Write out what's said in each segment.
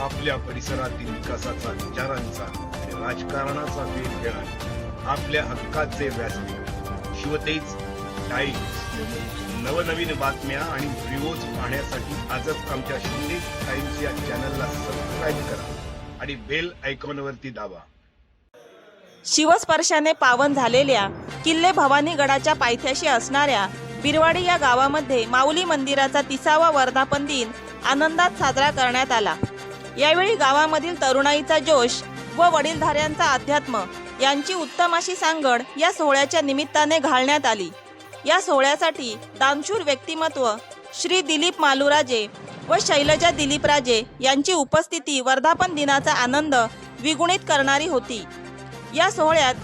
आपल्या परिसरातील विकासाचा विचारांचा राजकारणाचा वेध घेणार आपल्या हक्काचे व्यासपीठ. शिवतेज टाईम्स नवनवीन बातम्या आणि व्हिडिओज पाहण्यासाठी आजच आमच्या शिंदे टाईम्स या चॅनलला सबस्क्राईब करा आणि बेल आयकॉनवरती दाबा. शिवस्पर्शाने पावन झालेल्या किल्ले भवानी गडाच्या पायथ्याशी असणाऱ्या बिरवाडी या गावामध्ये माऊली मंदिराचा तिसावा वर्धापन दिन आनंदात साजरा करण्यात आला. यावेळी गावामधील तरुणाईचा जोश व वडीलधाऱ्यांचा अध्यात्म यांची उत्तम अशी सांगड या सोहळ्याच्या निमित्ताने घालण्यात आली. या सोहळ्यासाठी दानशूर व्यक्तिमत्व श्री दिलीप मालुराजे व शैलजा दिलीपराजे यांची उपस्थिती वर्धापन दिनाचा आनंद विगुणित करणारी होती. या सोहळ्यात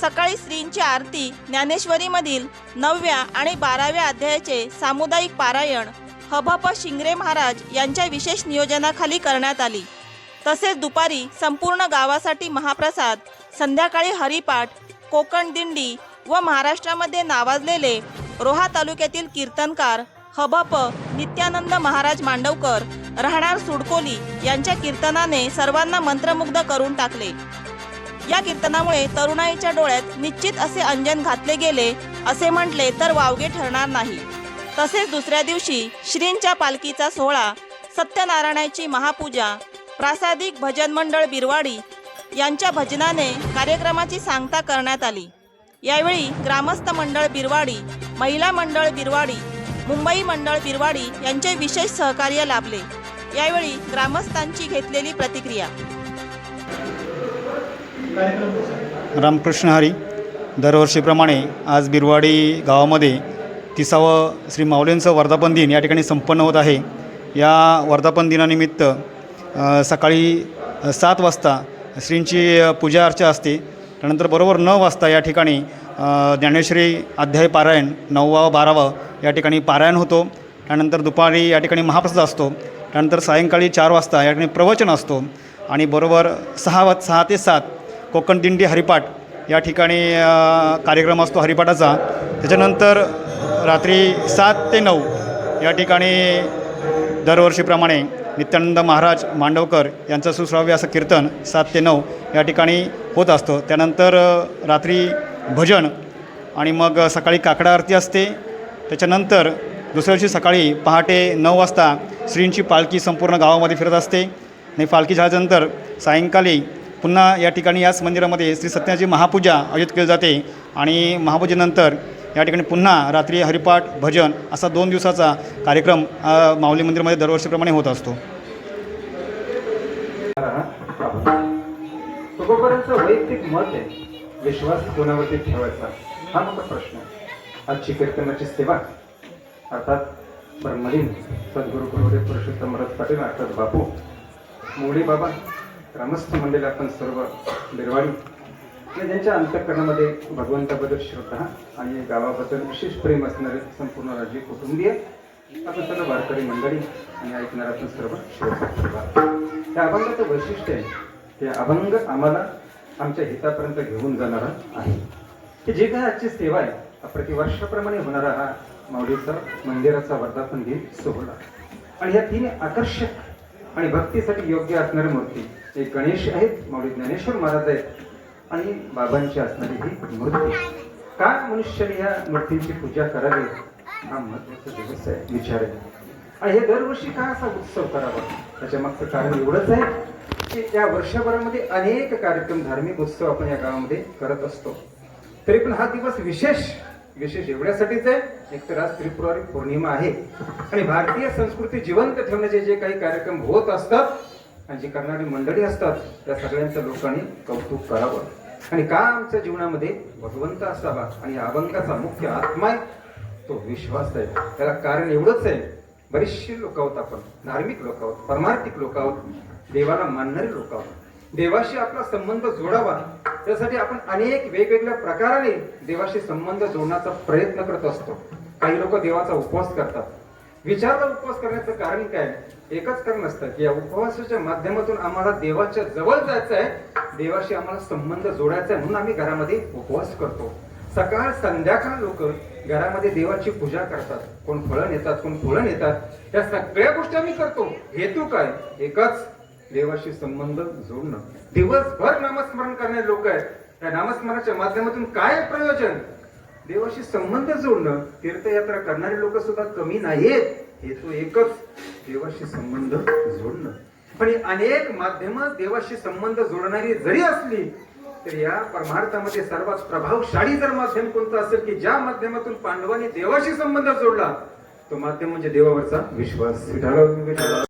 सकाळी श्रींची आरती ज्ञानेश्वरीमधील नवव्या आणि बाराव्या अध्यायाचे सामुदायिक पारायण हभप शिंगरे महाराज यांच्या विशेष नियोजनाखाली करण्यात आली. तसेच दुपारी संपूर्ण गावासाठी महाप्रसाद संध्याकाळी हरिपाठ कोकण दिंडी व महाराष्ट्रामध्ये नावाजलेले रोहा तालुक्यातील कीर्तनकार हबप नित्यानंद महाराज मांडवकर राहणार सुडकोली यांच्या कीर्तनाने सर्वांना मंत्रमुग्ध करून टाकले. या कीर्तनामुळे तरुणाईच्या डोळ्यात निश्चित असे अंजन घातले गेले असे म्हटले तर वावगे ठरणार नाही. तसेच दुसऱ्या दिवशी श्रींच्या पालखीचा सोहळा सत्यनारायणाची महापूजा प्रासादिक भजन मंडळ बिरवाडी यांच्या भजनाने कार्यक्रमाची सांगता करण्यात आली. यावेळी ग्रामस्थ मंडळ बिरवाडी महिला मंडळ बिरवाडी मुंबई मंडळ बिरवाडी यांचे विशेष सहकार्य लाभले. यावेळी ग्रामस्थांची घेतलेली प्रतिक्रिया. रामकृष्ण हरी दरवर्षीप्रमाणे आज बिरवाडी गावामध्ये तिसावं श्री माऊलींचं वर्धापन दिन या ठिकाणी संपन्न होत आहे. या वर्धापन दिनानिमित्त सकाळी सात वाजता श्रींची पूजा अर्चा असते. त्यानंतर बरोबर नऊ वाजता या ठिकाणी ज्ञानेश्वरी अध्याय पारायण नववावं बारावं या ठिकाणी पारायण होतो. त्यानंतर दुपारी या ठिकाणी महाप्रसाद असतो. त्यानंतर सायंकाळी चार वाजता या ठिकाणी प्रवचन असतो. आणि बरोबर सहा वाज सहा ते सात कोकण दिंडी हरिपाठ या ठिकाणी कार्यक्रम असतो हरिपाठाचा. त्याच्यानंतर रात्री सात ते नऊ या ठिकाणी दरवर्षीप्रमाणे नित्यानंद महाराज मांडवकर यांचं सुश्राव्य असं कीर्तन सात ते नऊ या ठिकाणी होत असतं. त्यानंतर रात्री भजन आणि मग सकाळी काकडा आरती असते. त्याच्यानंतर दुसऱ्या दिवशी सकाळी पहाटे नऊ वाजता श्रींची पालखी संपूर्ण गावामध्ये फिरत असते आणि पालखी झाल्यानंतर सायंकाळी पुन्हा या ठिकाणी याच मंदिरामध्ये श्री सत्याची महापूजा आयोजित केली जाते आणि महापूजेनंतर या ठिकाणी पुन्हा रात्री हरिपाठ भजन असा दोन दिवसाचा कार्यक्रम माऊली मंदिरमध्ये दरवर्षीप्रमाणे होत असतो. वैयक्तिक मत आहे विश्वास कोणावरती ठेवायचा हा मोठा प्रश्न आहे. आजची कीर्तनाची सेवा अर्थात ब्रह्मलीन सद्गुरू गुरुदेव पुरुषोत्तम रथ पाटील अर्थात बापू मोडी बाबा ग्रामस्थ मंडळी आपण सर्व निर्वाणी ज्यांच्या अंतःकरणामध्ये भगवंताबद्दल श्रद्धा आणि गावाबद्दल विशेष प्रेम असणारे संपूर्ण राज्य कुटुंबीय आपण सर्व वारकरी मंडळी आणि ऐकणार आपण सर्व शिवभक्त त्या अभंगाचं वैशिष्ट्य आहे. ते अभंग आम्हाला आमच्या हितापर्यंत घेऊन जाणारा आहे. की जे काही आजची सेवा आहे प्रतिवर्षाप्रमाणे होणारा हा माऊलीचा मंदिराचा वर्धापन दिन सोहळा. आणि या तीन आकर्षक आणि भक्तीसाठी योग्य असणाऱ्या मूर्ती एक गणेश आहेत माऊली ज्ञानेश्वर महाराज आहेत. आणि बाबांची असणारी ही मूर्ती का मनुष्याने या मूर्तींची पूजा करावी हा महत्त्वाचा दिवस आहे विचार आहे. आणि हे दरवर्षी का असा उत्सव करावा? त्याच्या मागचं कारण एवढंच आहे की या वर्षभरामध्ये अनेक कार्यक्रम धार्मिक उत्सव आपण या गावामध्ये करत असतो. तरी पण हा दिवस विशेष विशेष एवढ्यासाठीच आहे. एक तर आज त्रिपुरारी पौर्णिमा आहे. आणि भारतीय संस्कृती जिवंत ठेवण्याचे जे काही कार्यक्रम होत असतात आणि जी करणारी मंडळी असतात त्या सगळ्यांचं लोकांनी कौतुक करावं. आणि का आमच्या जीवनामध्ये भगवंत असावा आणि अभंगाचा मुख्य आत्मा आहे तो विश्वास आहे. त्याला कारण एवढंच आहे बरीचशी लोक आहोत आपण धार्मिक लोक आहोत परमार्थिक लोक आहोत देवाला मानणारे लोक आहोत. देवाशी आपला संबंध जोडावा त्यासाठी आपण अनेक वेगवेगळ्या प्रकाराने देवाशी संबंध जोडण्याचा प्रयत्न करत असतो. काही लोक देवाचा उपवास करतात विचारला उपवास करण्याचं कारण काय? एकच कारण असतं की या उपवासाच्या माध्यमातून आम्हाला देवाच्या जवळ जायचं आहे देवाशी आम्हाला संबंध जोडायचा आहे म्हणून आम्ही घरामध्ये उपवास करतो. सकाळ संध्याकाळ लोक घरामध्ये देवाची पूजा करतात. कोण फळं नेतात कोण फुलं नेतात. या सगळ्या गोष्टी आम्ही करतो. हेतू काय? एकच देवाशी संबंध जोडणं. दिवसभर नामस्मरण करणारे लोक आहेत. त्या नामस्मरणाच्या माध्यमातून काय प्रयोजन? देवाशी संबंध जोडणं तीर्थयात्रा करणारे लोक सुद्धा कमी नाहीत तो एकच देवाशी संबंध जोडणं. पण अनेक माध्यम देवाशी संबंध जोडणारी जरी असली तर या परमार्थामध्ये सर्वात प्रभावशाली जर माध्यम कोणतं असेल की ज्या माध्यमातून पांडवांनी देवाशी संबंध जोडला तो माध्यम म्हणजे देवावरचा विश्वास.